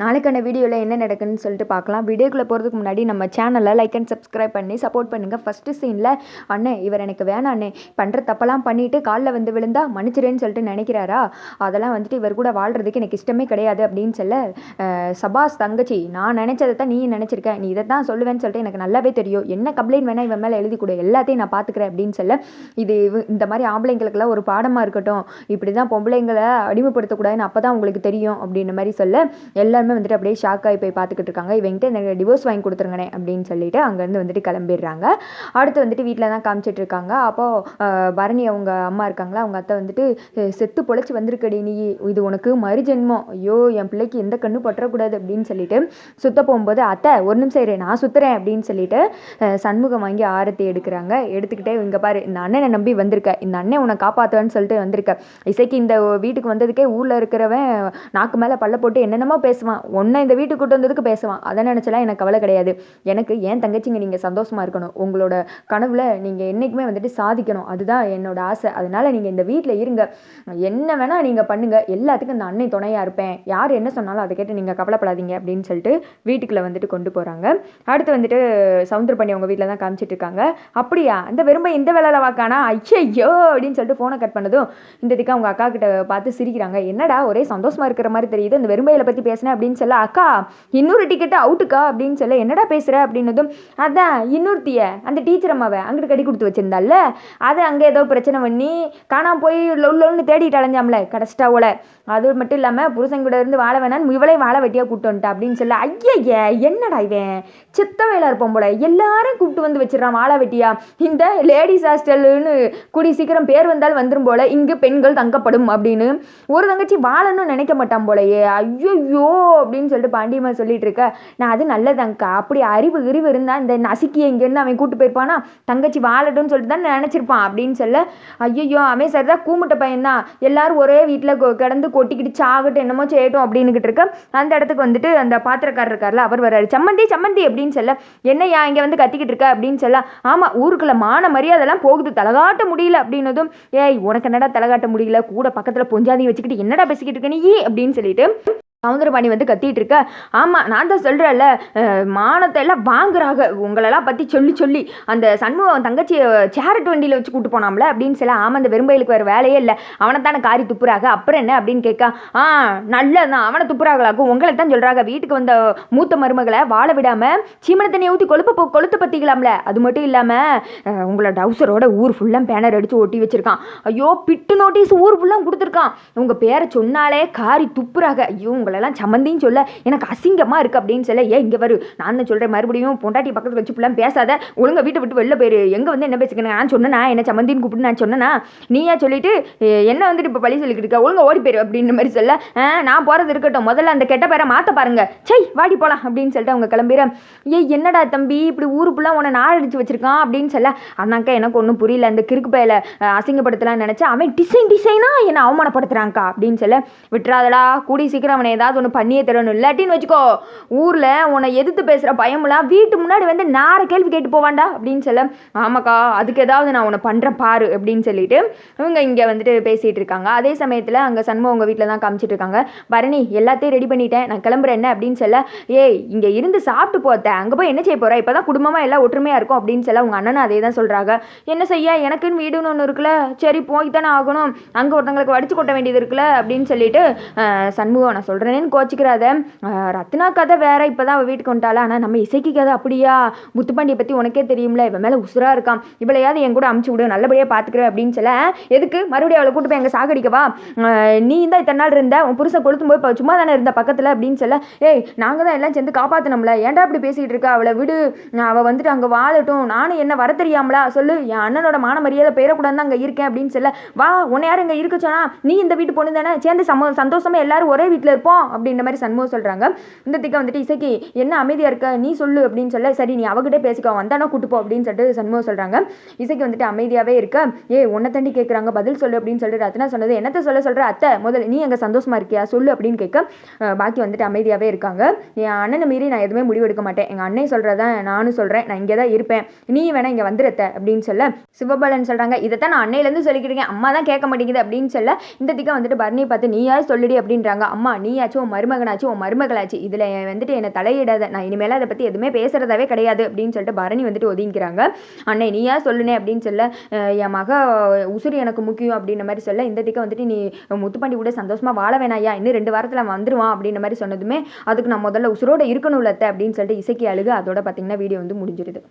நாளைக்கான வீடியோவில் என்ன நடக்குன்னு சொல்லிட்டு பார்க்கலாம். வீடியோக்குள்ளே போகிறதுக்கு முன்னாடி நம்ம சேனலை லைக் அண்ட் சப்ஸ்கிரைப் பண்ணி சப்போர்ட் பண்ணுங்கள் ஃபஸ்ட்டு சீனில் அண்ணே இவர் எனக்கு வேணாம் அண்ணே. பண்ணுற தப்பெல்லாம் பண்ணிவிட்டு காலில் வந்து விழுந்தா மன்னிச்சிடேன்னு சொல்லிட்டு நினைக்கிறாரா? அதெல்லாம் வந்துட்டு இவர் கூட வாழ்கிறதுக்கு எனக்கு இஷ்டமே கிடையாது அப்படின்னு சொல்ல சபாஸ் தங்கச்சி நான் நினச்சதை தான் நீ நினச்சிருக்க. நீ இதை தான் சொல்லுவேன்னு சொல்லிட்டு எனக்கு நல்லாவே தெரியும். என்ன கம்ப்ளைண்ட் வேணால் இவன் மேலே எழுதி கொடு. எல்லாத்தையும் நான் பார்த்துக்கிறேன் அப்படின்னு சொல்ல இது இந்த மாதிரி ஆம்பளைங்களுக்கெல்லாம் ஒரு பாடமாக இருக்கட்டும். இப்படி தான் பொம்பளைங்களை அடிமைப்படுத்தக்கூடாதுன்னு அப்போ தான் உங்களுக்கு தெரியும் அப்படின்ற மாதிரி சொல்ல எல்லா எல்லாருமே வந்துட்டு அப்படியே ஷாக் ஆகி போய் பார்த்துக்கிட்டு இருக்காங்க. இவங்கிட்ட எனக்கு டிவோர்ஸ் வாங்கி கொடுத்துருங்கண்ணே அப்படின்னு சொல்லிட்டு அங்கேருந்து வந்துட்டு கிளம்பிடுறாங்க. அடுத்து வந்துட்டு வீட்டில் தான் காமிச்சிட்டு இருக்காங்க. அப்போது பரணி அவங்க அம்மா இருக்காங்களா அவங்க அத்தை வந்துட்டு செத்து பொழைச்சி வந்திருக்கடி நீ. இது உனக்கு மறுஜென்மம் ஐயோ என் பிள்ளைக்கு எந்த கண்ணு பற்றக்கூடாது அப்படின்னு சொல்லிட்டு சுத்த போகும்போது அத்தை ஒரு நிமிஷம் இரு நான் சுற்றுறேன் அப்படின்னு சொல்லிட்டு சண்முகம் வாங்கி ஆரத்தி எடுக்கிறாங்க. எடுத்துக்கிட்டே இங்கே பாரு இந்த அண்ணனை நம்பி வந்திருக்க. இந்த அண்ணன் உன்னை காப்பாற்றுவேன்னு சொல்லிட்டு வந்திருக்க. இசைக்கு இந்த வீட்டுக்கு வந்ததுக்கே ஊரில் இருக்கிறவன் நாக்கு மேலே பல்ல போட்டு என்னென்னமோ பேசுவான். உன்னை இந்த வீட்டுக்கு கூட்டு வந்ததுக்கு பேசுவான். அதை நினச்சலாம் எனக்கு கவலை கிடையாது. எனக்கு ஏன் தங்கச்சிங்க நீங்கள் சந்தோஷமாக இருக்கணும். உங்களோட கனவுல நீங்கள் என்றைக்குமே வந்துட்டு சாதிக்கணும். அதுதான் என்னோட ஆசை. அதனால் நீங்கள் இந்த வீட்டில் இருங்க. என்ன வேணால் நீங்கள் பண்ணுங்கள் எல்லாத்துக்கும் இந்த அன்னை துணையாக இருப்பேன். யார் என்ன சொன்னாலும் அதை கேட்டு நீங்கள் கவலைப்படாதீங்க அப்படின்னு சொல்லிட்டு வீட்டுக்குள்ளே வந்துட்டு கொண்டு போகிறாங்க அடுத்து வந்துட்டு சவுந்தர பண்ணி அவங்க வீட்டில் தான் காமிச்சிட்டு இருக்காங்க. அப்படியா? இந்த வெறும்ப இந்த வேலையில் வாக்கானா? ஐயோ அப்படின்னு சொல்லிட்டு ஃபோனை கட் பண்ணதும் இந்த திக்கா அவங்க அக்கா கிட்ட பார்த்து சிரிக்கிறாங்க. என்னடா? ஒரே சந்தோஷமாக இருக்கிற மாதிரி தெரியுது. இந்த வெறுமையில் பற்றி பேசினா அப்படின்னு சொல்ல அக்கா இன்னொரு டிக்கெட்டு அவுட்டுக்கா அப்படின்னு சொல்ல என்னடா பேசுகிற அப்படின்னதும் அதான் இன்னொருத்திய அந்த டீச்சர் அம்மாவை அங்கிட்டு கடி கொடுத்து வச்சிருந்தால அது அங்கே ஏதோ பிரச்சனை பண்ணி காணாம போய் லொல் தேடிட்டு அலைஞ்சாம்ல கடைசிட்டா ஓல அது மட்டும் இல்லாமல் புருஷன் கூட இருந்து வாழ வேணான்னு இவளையும் வாழ வெட்டியாக கூப்பிட்டு வந்துட்டா. அப்படின்னு சொல்ல ஐயய்ய என்னடா இவன்? சித்த வேலை இருப்போம் போல. எல்லாரும் கூப்பிட்டு வந்து வச்சிடறான் வாழ வெட்டியா. இந்த லேடிஸ் ஹாஸ்டல்னு கூடி சீக்கிரம் பேர் வந்தால் வந்துடும் போல இங்கு பெண்கள் தங்கப்படும் அப்படின்னு ஒரு தங்கச்சி வாழணும்னு நினைக்க மாட்டான் போலயே. ஐயோ அப்படின்னு சொல்லிட்டு பாண்டியம்மா சொல்லிட்டு இருக்க. நான் அது நல்லதாங்க்கா அப்படி அறிவு விரிவு இருந்தால் இந்த நசுக்கிய இங்கேருந்து அவன் கூட்டு போயிருப்பானா? தங்கச்சி வாழட்டும்னு சொல்லிட்டு தான் நினச்சிருப்பான் அப்படின்னு சொல்ல ஐயோ அவன் சரிதான் கூமுட்ட பையன்தான். எல்லாரும் ஒரே வீட்டில் கிடந்து கொட்டிக்கிட்டு சாகட்டும் என்னமோ செய்யட்டும் அப்படின்னுக்கிட்டு இருக்க. அந்த இடத்துக்கு வந்துட்டு அந்த பாத்திரக்காரர் இருக்கார்ல அவர் வர்றாரு. சம்மந்தி சம்மந்தி அப்படின்னு சொல்ல என்னய்யா இங்கே வந்து கத்திக்கிட்டு இருக்க? அப்படின்னு சொல்ல ஆமாம் ஊருக்குள்ள மான மரியாதைலாம் போகுது. தலகாட்ட முடியல. அப்படின்னதும் ஏய் உனக்கு என்னடா தலகாட்ட முடியல? கூட பக்கத்தில் பொஞ்சாதி வச்சுக்கிட்டு என்னடா பேசிக்கிட்டு இருக்க நீ? அப்படின்னு சொல்லிட்டு சவுந்தரபாணி வந்து கத்திட்டு இருக்க ஆமாம் நான் தான் சொல்கிறேன்ல மானத்தை எல்லாம் வாங்குறாங்க உங்களெல்லாம் பற்றி சொல்லி சொல்லி அந்த சண்முகம் தங்கச்சியை சேரட் வண்டியில் வச்சு கூட்டு போனாம்ல அப்படின்னு சொல்ல ஆமாம் அந்த வெறும்பயிலுக்கு வேறு வேலையே இல்லை. அவனை தானே காரி துப்புறாங்க அப்புறம் என்ன அப்படின்னு கேட்க ஆ நல்லதான் அவனை துப்புறாங்களாக்கும் உங்களை தான் சொல்கிறாங்க வீட்டுக்கு வந்த மூத்த மருமகளை வாழ விடாமல் சீமன தண்ணியை ஊற்றி கொழுப்பு போ- கொளுத்து பற்றிக்கலாம்ல அது மட்டும் இல்லாமல் உங்களை டவுசரோட ஊர் ஃபுல்லாக பேனர் அடித்து ஒட்டி வச்சுருக்கான். ஐயோ பிட்டு நோட்டீஸ் ஊர் ஃபுல்லாக கொடுத்துருக்கான். உங்கள் பேரை சொன்னாலே காரி துப்புறாங்க ஐயோ உங்களை உங்களெல்லாம் சம்மந்தின்னு சொல்ல எனக்கு அசிங்கமாக இருக்குது அப்படின்னு சொல்ல ஏன் இங்கே வரு. நான் தான் சொல்கிறேன் மறுபடியும் பொண்டாட்டி பக்கத்தில் வச்சு ஃபுல்லாக பேசாத. ஒழுங்க வீட்டை விட்டு வெளில போயிரு. எங்கே வந்து என்ன பேசிக்கணும் நான் சொன்னேனா? என்ன சம்மந்தின்னு கூப்பிட்டு நான் சொன்னேனா? நீயா சொல்லிட்டு என்ன வந்துட்டு இப்போ பழி சொல்லிக்கிட்டு இருக்க? ஒழுங்க ஓடி போயிரு. அப்படின்ற மாதிரி சொல்ல நான் போகிறது இருக்கட்டும். முதல்ல அந்த கெட்ட பேரை மாற்ற பாருங்க. சை வாடி போகலாம் அப்படின்னு சொல்லிட்டு அவங்க கிளம்பிற ஏய் என்னடா தம்பி? இப்படி ஊருக்குள்ளே உன்னை நாள் அடிச்சு வச்சிருக்கான்? அப்படின்னு சொல்ல அண்ணாக்கா எனக்கு ஒன்றும் புரியல. அந்த கிறுக்கு பயில அசிங்கப்படுத்தலாம்னு நினச்சா அவன் டிசைன் டிசைனாக என்னை அவமானப்படுத்துறான்க்கா. அப்படின்னு சொல்ல விட்டுறாதடா. கூடி சீக்கிரம் அவனை ஏதாவது ஒன்று பண்ணியே தரணும். இல்லாட்டின்னு வச்சுக்கோ ஊரில் உன்னை எதிர்த்து பேசுகிற பயமெல்லாம் வீட்டு முன்னாடி வந்து நேர கேள்வி கேட்டு போவாண்டா? அப்படின்னு சொல்ல ஆமாக்கா அதுக்கு ஏதாவது நான் உன்னை பண்ணுறேன் பாரு அப்படின்னு சொல்லிட்டு இவங்க இங்கே வந்துட்டு பேசிகிட்டு இருக்காங்க. அதே சமயத்தில் அங்கே சண்முகம் உங்கள் வீட்டில் தான் காமிச்சிட்டு இருக்காங்க. பரணி எல்லாத்தையும் ரெடி பண்ணிட்டேன். நான் கிளம்புறேன் என்ன? அப்படின்னு சொல்ல ஏய் இங்கே இருந்து சாப்பிட்டு போத்த அங்கே போய் என்ன செய்ய போகிற இப்போ தான் குடும்பமாக எல்லாம் ஒற்றுமையாக இருக்கும் அப்படின்னு சொல்ல உங்கள் அண்ணன் அதே தான் சொல்கிறாங்க என்ன செய்ய? எனக்குன்னு வீடுன்னு ஒன்று இருக்குல்ல. சரி போய் தானே ஆகணும். அங்கே ஒருத்தங்களுக்கு வடிச்சு கொட்ட வேண்டியது இருக்குல்ல அப்படின்னு சொல்லிட்டு சண்முகம் நான் சொல்கிறேன் சொல்கிறேன்னு கோச்சிக்கிறாத. ரத்னா கதை வேற இப்போ தான் அவள் வீட்டுக்கு வந்துட்டாளா? ஆனால் நம்ம இசைக்கு கதை அப்படியா? முத்துப்பாண்டியை பற்றி உனக்கே தெரியும்ல இவன் மேலே உசுராக இருக்கான். இவளையாவது என் கூட அமுச்சு விடு நல்லபடியாக பார்த்துக்கிறேன் அப்படின்னு சொல்ல எதுக்கு? மறுபடியும் அவளை கூட்டு போய் எங்கள் சாகடிக்கவா? நீ தான் இத்தனை நாள் இருந்த உன் புருஷன் கொளுத்தும் போய் இப்போ சும்மா தானே இருந்த பக்கத்தில் அப்படின்னு சொல்ல ஏய் நாங்கள் தான் எல்லாம் சேர்ந்து காப்பாற்றினோம்ல ஏன்டா இப்படி பேசிகிட்டு இருக்க? அவளை விடு. அவள் வந்துட்டு அங்கே வாழட்டும். நானும் என்ன வர தெரியாமலா? சொல்லு. என் அண்ணனோட மான மரியாதை பெயரக்கூடாது அங்கே இருக்கேன் அப்படின்னு சொல்ல வா உன்னை யார் இங்கே இருக்க சொன்னா? நீ இந்த வீட்டு பொண்ணு தானே? சேர்ந்து சம சந்தோஷமாக எல்லாரும் ஒரே வீட்டில் இருப்போம். அப்படின்ற மாதிரி சண்முகம் சொல்கிறாங்க இந்த திக்க வந்துட்டு இசைக்கு என்ன அமைதியாக இருக்க? நீ சொல்லு அப்படின்னு சொல்ல சரி நீ அவகிட்டே பேசிக்கோ வந்தானா கூட்டு போ அப்படின்னு சொல்லிட்டு சண்முகம் சொல்கிறாங்க இசைக்கு வந்துட்டு அமைதியாகவே இருக்க. ஏ உன்னை தண்டி கேட்குறாங்க பதில் சொல்லு அப்படின்னு சொல்லிட்டு ரத்னா சொன்னது. என்னத்தை சொல்ல சொல்கிற அத்தை? முதல்ல நீ எங்கள் சந்தோஷமா இருக்கியா? சொல்லு அப்படின்னு கேட்க பாக்கி வந்துட்டு அமைதியாகவே இருக்காங்க. என் அண்ணனை மீறி நான் எதுவுமே முடிவு எடுக்க மாட்டேன். எங்கள் அண்ணன் சொல்கிறதான் நானும் சொல்கிறேன் நான் இங்கே தான் இருப்பேன். நீ வேணா இங்கே வந்துருத்த அப்படின்னு சொல்ல சிவபாலன் சொல்கிறாங்க இதைத்தான் நான் அன்னையிலேருந்து சொல்லிக்கிட்டு இருக்கேன். அம்மா தான் கேட்க மாட்டேங்குது அப்படின்னு சொல்ல இந்த திக்கா வந்துட்டு பரணியை பார்த்து நீயாவது சொல்லிடி அப்படின்றாங்க. அம்மா நீ நீயாச்சு உன் மருமகனாச்சு உன் மருமகளாச்சு இதில் வந்துட்டு என்னை தலையிடாத நான் இனிமேல் அதை பற்றி எதுவுமே பேசுகிறதாவே கிடையாது அப்படின்னு சொல்லிட்டு பரணி வந்துட்டு ஒதுங்கிக்கிறாங்க. அண்ணே நீயா சொல்லுனே அப்படின்னு சொல்ல என் மக உசுறு எனக்கு முக்கியம் அப்படின்ற மாதிரி சொல்ல இந்த திக்க வந்துட்டு நீ முத்துப்பாண்டி கூட சந்தோஷமாக வாழ வேணாயா இன்னும் ரெண்டு வாரத்தில் வந்துடுவான் அப்படின்ற மாதிரி சொன்னதுமே அதுக்கு நான் முதல்ல உசுரோட இருக்கணும் இல்லத்த அப்படின்னு சொல்லிட்டு இசைக்கு அழுகு அதோட பார்த்தீங்கன்னா வீடியோ வந்து முடிஞ்சிருது.